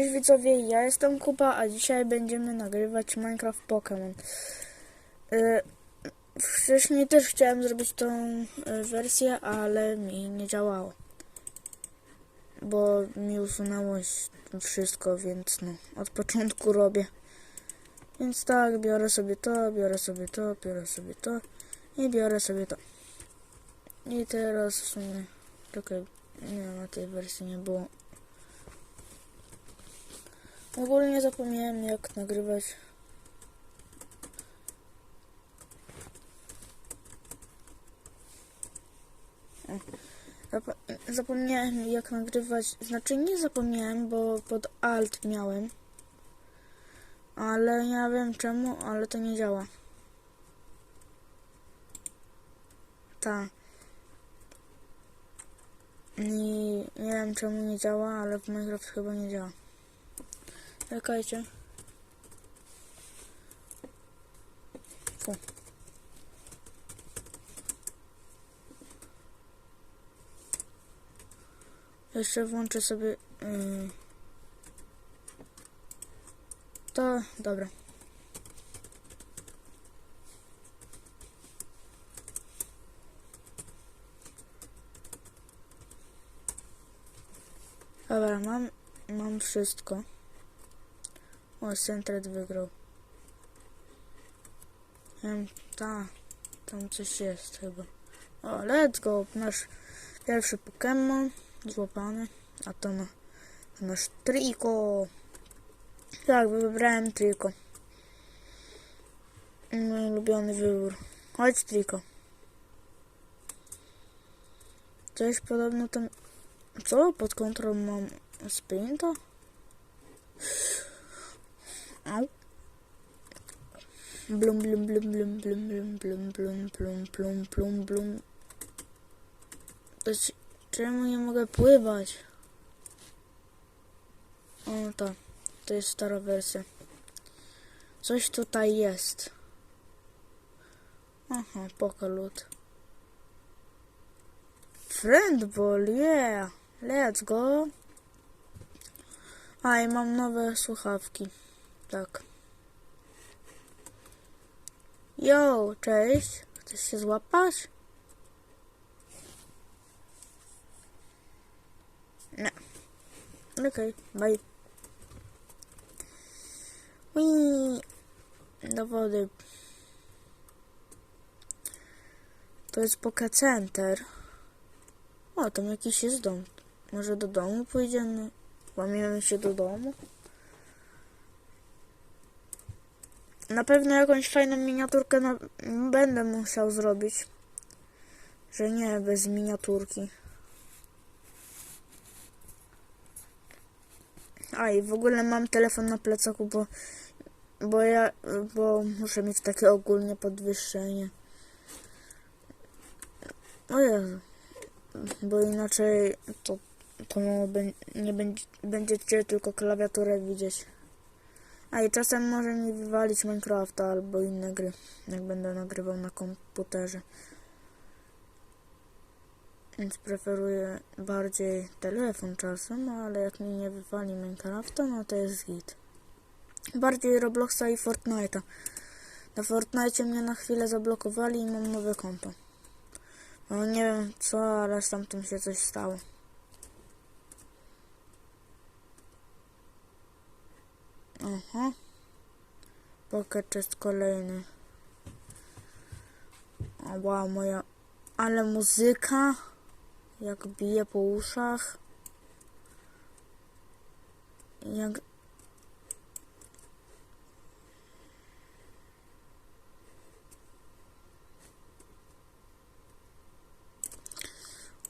Cześć widzowie, ja jestem Kuba, a dzisiaj będziemy nagrywać Minecraft Pokémon. Y, Wcześniej też chciałem zrobić tą y, wersję, ale mi nie działało. Bo mi usunęło wszystko, więc no, od początku robię. Więc tak, biorę sobie to, biorę sobie to, biorę sobie to i biorę sobie to. I teraz w sumie, czekaj, nie na tej wersji nie było. Ogólnie zapomniałem jak nagrywać. Zapomniałem jak nagrywać. Znaczy nie zapomniałem, bo pod alt miałem. Ale nie wiem czemu, ale to nie działa. Ta. I nie wiem czemu nie działa, ale w Minecraft chyba nie działa. Czekajcie. Fu. Jeszcze włączę sobie. Yy... To dobra. Dobra, mam, mam wszystko. O, Centred wygrał. Wiem, ta, tam coś jest chyba. O, let's go, nasz pierwszy Pokémon złapany, a to, to nasz Triko. Tak, wybrałem Triko. Mój ulubiony wybór. Chodź Triko. Coś podobno tam... Co? Pod kontrolą mam sprinta? Au. Blum, blum, blum, blum, blum, blum, blum, blum, blum, blum, blum, blum. To Czemu nie mogę pływać? O, to. To jest stara wersja. Coś tutaj jest. Aha, pokalut. Friendball, yeah! Let's go! A, i mam nowe słuchawki. Tak. Yo, cześć. Chcesz się złapać? Nie. Okej, bye. Ui, do wody. To jest Poke Center. O, tam jakiś jest dom. Może do domu pójdziemy? Łamiemy się do domu? Na pewno jakąś fajną miniaturkę na... będę musiał zrobić. Że nie bez miniaturki. A i w ogóle mam telefon na plecaku, bo, bo ja, bo muszę mieć takie ogólnie podwyższenie. O Jezu. Bo inaczej to, to nie będzie, będziecie tylko klawiaturę widzieć. A i czasem może mi wywalić Minecrafta albo inne gry, jak będę nagrywał na komputerze. Więc preferuję bardziej telefon czasem, ale jak mi nie wywali Minecrafta, no to jest git. Bardziej Robloxa i Fortnite'a. Na Fortnite mnie na chwilę zablokowali i mam nowe konto. No nie wiem co, ale z tamtym się coś stało. Aha. Pocket jest kolejny. Wow, moja... Ale muzyka jak bije po uszach. Jak...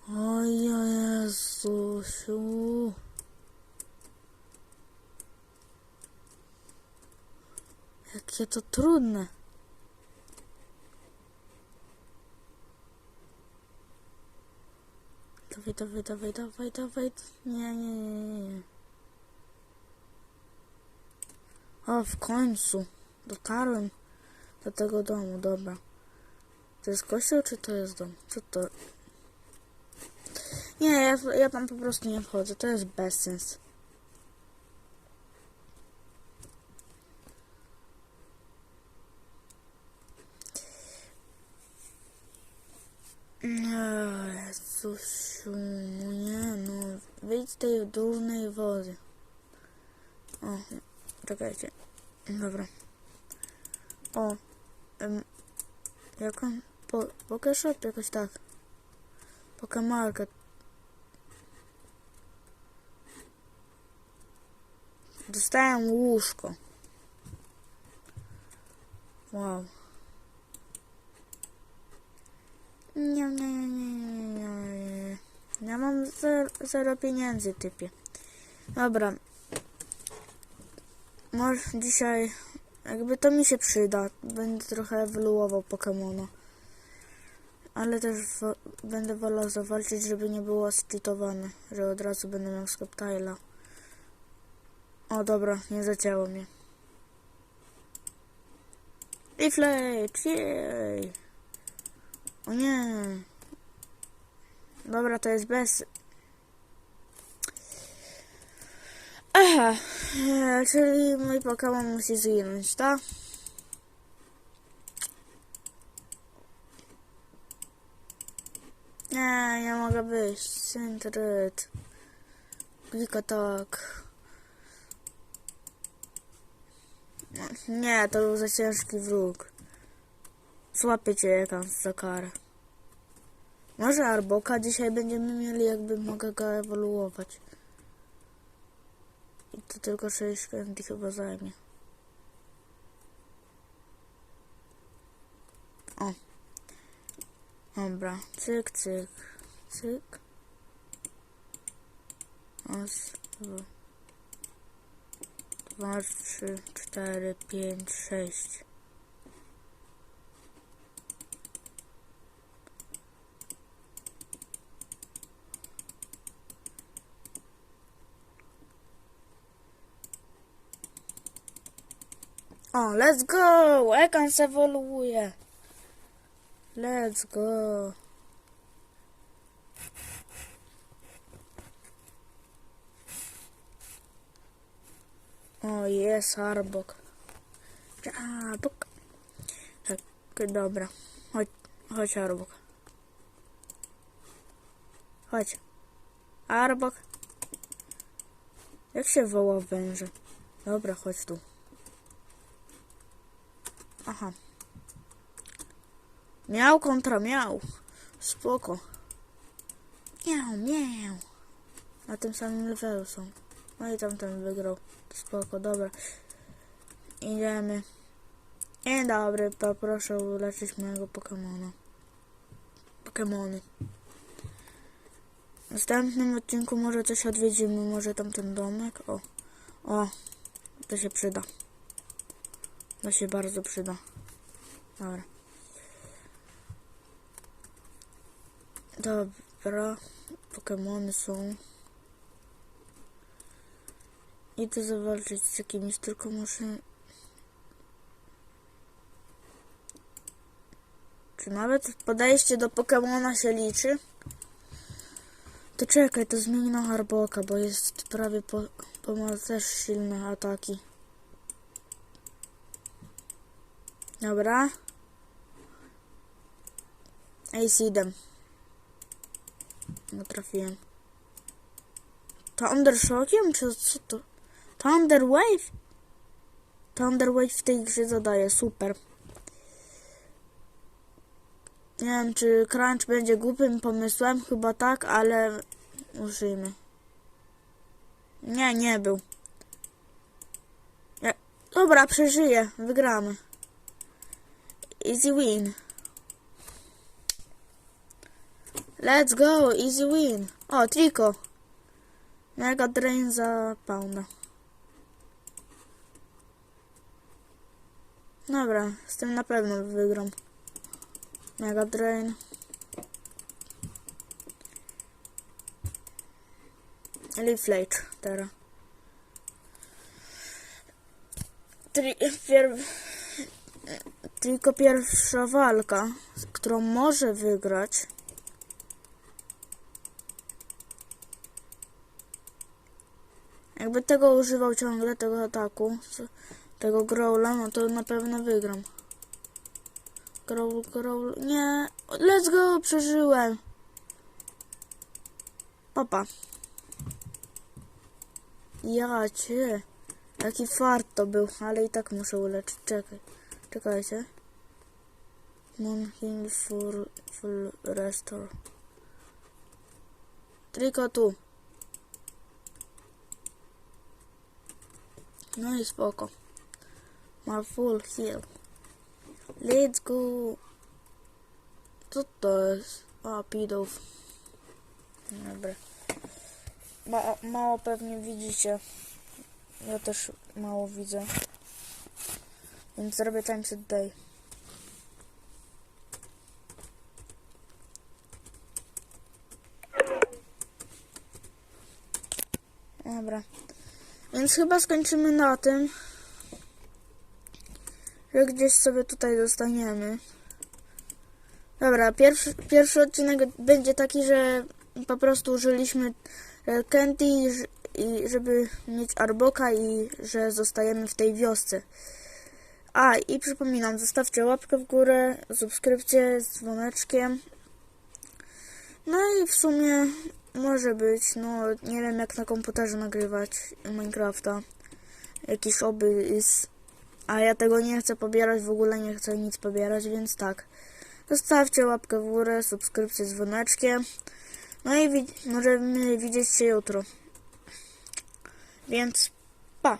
O Jezusiu. Jakie to trudne. Dawaj, dawaj, dawaj, dawaj, dawaj. Nie, nie, nie, nie. O, w końcu. Dotarłem do tego domu, dobra. To jest kościół, czy to jest dom? Co to? Nie, ja, ja tam po prostu nie wchodzę, to jest bezsens. Jezusiu, no nie no, wyjdź z tej durnej wody. O, czekajcie. Dobra. O, em, jak on? Po, Pokeszop? Jakoś tak. Pokemarket. Dostałem łóżko. Wow. Nie, nie, nie, nie, nie, nie. Ja mam zero, zero pieniędzy, typie. Dobra. Może dzisiaj, jakby to mi się przyda, będę trochę ewoluował Pokemona. Ale też będę wolał zawalczyć, żeby nie było zcheatowane, że od razu będę miał Sceptile'a. O dobra, nie zacięło mnie. I Flake, jej! O nie! Dobra, to jest bez... Aha, e, czyli mój Pokémon musi zginąć, tak? Nie, nie mogę wyjść. Syntryt. Klika tak. Nie, to był za ciężki wróg. Złapię cię jakąś za karę. Może Arboka dzisiaj będziemy mieli, jakby mogę go ewoluować. I to tylko 6 candy chyba zajmie. O. Dobra, cyk, cyk, cyk. Raz, dwa, dwa, trzy, cztery, pięć, sześć. O, let's go! Ekans ewoluuje. Let's go. O, jest Arbok. Arbok. Tak, dobra. Chodź, chodź Arbok. Chodź. Arbok. Jak się woła węże? Dobra, chodź tu. Aha. Miał kontra miał. Spoko. Miał, miał. Na tym samym levelu są. No i tamten wygrał. Spoko, dobra. Idziemy. Dzień dobry, poproszę uleczyć mojego Pokemona. Pokemony. W następnym odcinku może coś odwiedzimy, może tamten domek. O, o, to się przyda. To się bardzo przyda. Dobra. Dobra. Pokemony są. Idę zawalczyć z jakimiś, tylko muszę... Czy nawet podejście do Pokemona się liczy? To czekaj, to zmieni na Harboka, bo jest prawie po, po ma też silne ataki. Dobra. Ej, Sidem. No trafiłem. Thunder Shockiem? Czy co to? Thunder Wave? W tej grze zadaje, super. Nie wiem, czy Crunch będzie głupim pomysłem, chyba tak, ale użyjmy. Nie, nie był. Nie. Dobra, przeżyję, wygramy. Easy win. Let's go, easy win. O, Trico. Mega Drain za pounda. Dobra, z tym na pewno wygram. Mega Drain. Leaf Lake teraz. Tri pier tylko pierwsza walka, którą może wygrać. Jakby tego używał ciągle, tego ataku, tego growla, no to na pewno wygram. Crawl, crawl. Nie. Let's go, przeżyłem. Papa. Ja cię. Jaki fart to był, ale i tak muszę uleczyć. Czekaj. Czekajcie. Moon heal full, full restore. Tylko tu. No i spoko. Ma full heal. Let's go. Co to jest? A, pidów. Dobra. Ma, mało pewnie widzicie. Ja też mało widzę. Więc zrobię timeset day. Dobra. Więc chyba skończymy na tym, że gdzieś sobie tutaj dostaniemy. Dobra, pierwszy, pierwszy odcinek będzie taki, że po prostu użyliśmy e, i żeby mieć Arboka i że zostajemy w tej wiosce. A, i przypominam, zostawcie łapkę w górę, subskrypcję z dzwoneczkiem. No i w sumie może być, no nie wiem jak na komputerze nagrywać Minecrafta. Jakiś obys. A ja tego nie chcę pobierać, w ogóle nie chcę nic pobierać, więc tak. Zostawcie łapkę w górę, subskrypcję z dzwoneczkiem. No i wi- możemy widzieć się jutro. Więc pa!